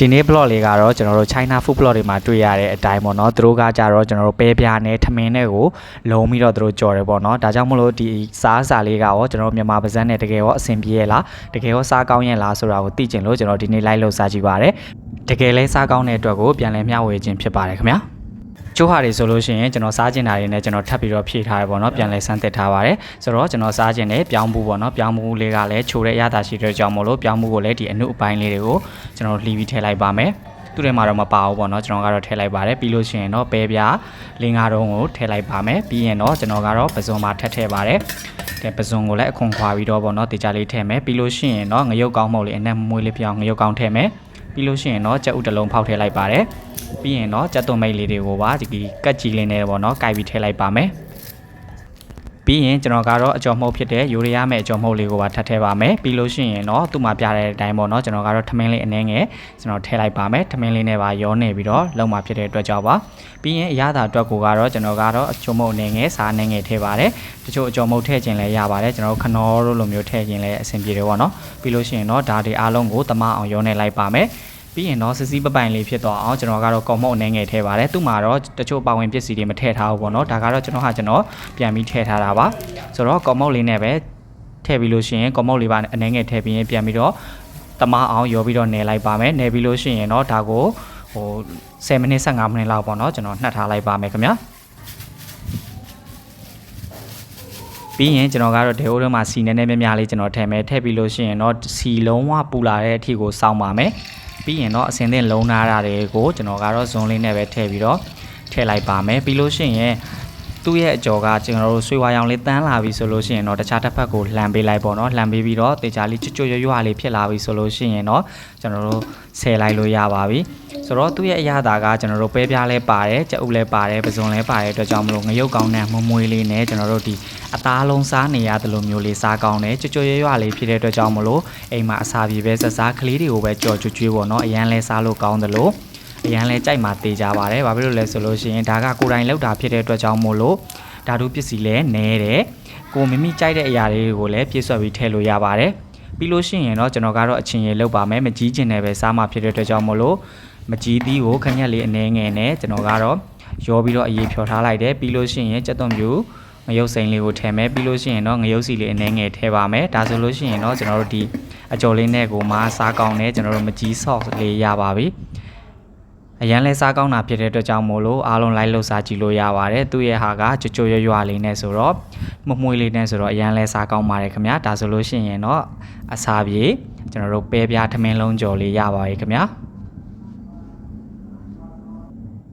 ဒီနေ့ blog လေးကတော့ကျွန်တော်တို့ China food blog တွေမှာတွေ့ရတဲ့အတိုင်းပေါ့နော်သူတို့ကကြတော့ကျွန်တော်တို့ပဲပြားနဲ့ထမင်းနဲ့ကိုလုံးပြီးတော့သူတို့ကြော်တယ်ပေါ့နော်ဒါကြောင့်မလို့ဒီစားစာလေးကရောကျွန်တော်တို့မြန်မာပါဇက်နဲ့တကယ်ရောအဆင်ပြေရဲ့လားတကယ်ရောစားကောင်းရဲ့လားဆိုတာကိုသိကျင်လို့ကျွန်တော်ဒီနေ့ live လုပ်စားကြည့်ပါတယ်တကယ်လဲစားကောင်းတဲ့အတွက်ကိုပြန်လည်မျှဝေခြင်းဖြစ်ပါတယ်ခင်ဗျာ ကျိုးဟာတွေဆိုလို့ရှိရင်ကျွန်တော်စားကျင်တာတွေနဲ့ကျွန်တော်ထပ်ပြီးတော့ဖြည့်ထားရပေါ့နော်ပြန်လဲဆန်းသစ်ထားပါတယ်ဆိုတော့ကျွန်တော်စားကျင်တဲ့ပြောင်းမှုပေါ့နော်ပြောင်းမှုလေးကလည်းချိုတဲ့ရတာရှိတဲ့ကြောင့်မို့လို့ပြောင်းမှုကိုလည်းဒီအနုအပိုင်းလေးတွေကိုကျွန်တော်လှီးပြီးထည့်လိုက်ပါမယ်သူတွေမှာတော့မပါဘူးပေါ့နော်ကျွန်တော်ကတော့ထည့်လိုက်ပါတယ်ပြီးလို့ရှိရင်တော့ပဲပြားလင်းကားတုံးကိုထည့်လိုက်ပါမယ်ပြီးရင်တော့ကျွန်တော်ကတော့ပစုံမှာထပ်ထည့်ပါတယ်တဲ့ပစုံကိုလည်းအခွန်ခွာပြီးတော့ပေါ့နော်တေချာလေးထည့်မယ်ပြီးလို့ရှိရင်တော့ငရုတ်ကောင်းမုတ်လေးအနက်မွေးလေးပြောင်းငရုတ်ကောင်းထည့်မယ်ပြီးလို့ရှိရင်တော့ကြက်ဥတစ်လုံးဖောက်ထည့်လိုက်ပါတယ် ပြီးရင်တော့ကြက်သွန်မိတ်လေးတွေကိုပါဒီကတ်ကြီးလေးနဲ့ပေါ့နော်ကြိုက်ပြီးထည့်လိုက်ပါမယ်ပြီးရင်ကျွန်တော်ကတော့အကြော်မှုတ်ဖြစ်တဲ့ယူရီးယားမဲ့အကြော်မှုတ်လေးကိုပါထပ်ထည့်ပါမယ်ပြီးလို့ရှိရင်တော့သူ့မှာပြတဲ့အတိုင်းပေါ့နော်ကျွန်တော်ကတော့ထမင်းလေးအနှဲငယ်ကျွန်တော်ထည့်လိုက်ပါမယ်ထမင်းလေးနဲ့ပါရောနေပြီးတော့လုံးမှာဖြစ်တဲ့အတွက်ကြောင့်ပါပြီးရင်အရသာအတွက်ကိုကတော့ကျွန်တော်ကတော့အကြော်မှုတ်အနေငယ်စားအနေငယ်ထည့်ပါတယ်တချို့အကြော်မှုတ်ထည့်ခြင်းလည်းရပါတယ်ကျွန်တော်ခနောတို့လိုမျိုးထည့်ခြင်းလည်းအဆင်ပြေတယ်ပေါ့နော်ပြီးလို့ရှိရင်တော့ဒါတွေအားလုံးကိုတမအောင်ရောနေလိုက်ပါမယ် ပြီးရင်တော့စစီပပိုင်လေးဖြစ်သွားအောင်ကျွန်တော်ကတော့ကော်မုတ်အနေငယ်ထည့်ပါတယ်သူ့မှာတော့တချို့ပါဝင်ပစ္စည်းတွေမထည့်ထားဘူးပေါ့နော်ဒါကတော့ကျွန်တော်ဟာကျွန်တော်ပြန်ပြီးထည့်ထားတာပါဆိုတော့ကော်မုတ်လေးနဲ့ပဲထည့်ပြီးလို့ရှိရင်ကော်မုတ်လေးပါအနေငယ်ထည့်ပြီးရင်ပြန်ပြီးတော့တမအောင်ရောပြီးတော့နေလိုက်ပါမယ်နေပြီးလို့ရှိရင်တော့ဒါကိုဟို10မိနစ်15မိနစ်လောက်ပေါ့နော်ကျွန်တော်နှက်ထားလိုက်ပါမယ်ခင်ဗျာပြီးရင်ကျွန်တော်ကတော့ဒေအိုထဲမှာစီနည်းနည်းများများလေးကျွန်တော်ထည့်မယ်ထည့်ပြီးလို့ရှိရင်တော့စီလုံးဝပူလာတဲ့အထိကိုစောင့်ပါမယ် ပြီးရင်တော့အစင်သင့်လုံးနာတာတွေကိုကျွန်တော်ကတော့ဇွန်လေးနဲ့ပဲထည့်ပြီးတော့ထည့်လိုက်ပါမယ်ပြီးလို့ရှိရင်သူ့ရဲ့အကြော်ကကျွန်တော်တို့ဆွေဝါရောင်လေးတန်းလာပြီဆိုလို့ရှိရင်တော့တခြားတစ်ဖက်ကိုလှန်ပေးလိုက်ပေါ့နော်လှန်ပေးပြီးတော့တေချာလေးချွတ်ချွတ်ရွရွလေးဖြစ်လာပြီဆိုလို့ရှိရင်တော့ကျွန်တော်တို့ဆယ်လိုက်လို့ရပါပြီ ဆိုတော့သူ့ရဲ့အရသာကကျွန်တော်တို့ပဲပြားလဲပါတယ်ကြက်ဥလဲပါတယ်ပစုံလဲပါတယ်အတွက်ကြောင့်မလို့ငရုတ်ကောင်းတဲ့မမွေးလေးနဲ့ကျွန်တော်တို့ဒီအသားလုံးစားနေရတယ်လို့မျိုးလေးစားကောင်းတယ်ကြွကြွရွရွလေးဖြစ်တဲ့အတွက်ကြောင့်မလို့အိမ်မှာအစာပြေပဲဆက်စားကလေးတွေကိုပဲကြော်ကြွကြွပေါ့နော်အရန်လဲစားလို့ကောင်းတယ်လို့အရန်လဲကြိုက်မှတေးကြပါတယ်ဘာဖြစ်လို့လဲဆိုလို့ရှိရင်ဒါကကိုယ်တိုင်လောက်တာဖြစ်တဲ့အတွက်ကြောင့်မို့လို့ဓာတုပစ္စည်းလဲနဲတယ်ကိုမိမိကြိုက်တဲ့အရာတွေကိုလည်းပြည့်စွက်ပြီးထည့်လို့ရပါတယ်ပြီးလို့ရှိရင်တော့ကျွန်တော်ကတော့အချင်းရလောက်ပါမယ်မကြီးကျင်တယ်ပဲစားမှဖြစ်တဲ့အတွက်ကြောင့်မို့လို့ မကြီးသီးကိုခက်ညက်လေးအနှဲငယ်နဲ့ကျွန်တော်ကတော့ရောပြီးတော့အရေးဖြော်ထားလိုက်တယ်ပြီးလို့ရှိရင်ကြက်သွန်ပြူငရုတ်စိန်လေးကိုထည့်မယ်ပြီးလို့ရှိရင်တော့ငရုတ်စီလေးအနှဲငယ်ထည့်ပါမယ်ဒါဆိုလို့ရှိရင်တော့ကျွန်တော်တို့ဒီအကြော်လေးနဲ့ကိုမစားကောင်းနဲ့ကျွန်တော်တို့မကြီးဆော့လေးရပါပြီအရန်လဲစားကောင်းတာဖြစ်တဲ့အတွက်ကြောင့်မို့လို့အားလုံးလိုက်လှုပ်စားကြည့်လို့ရပါတယ်သူ့ရဲ့ဟာကကြွကြွရွရွလေးနဲ့ဆိုတော့မမွှေးလေးနဲ့ဆိုတော့အရန်လဲစားကောင်းပါတယ်ခင်ဗျာဒါဆိုလို့ရှိရင်တော့အစာပြေကျွန်တော်တို့ပဲပြားထမင်းလုံးကြော်လေးရပါပြီခင်ဗျာ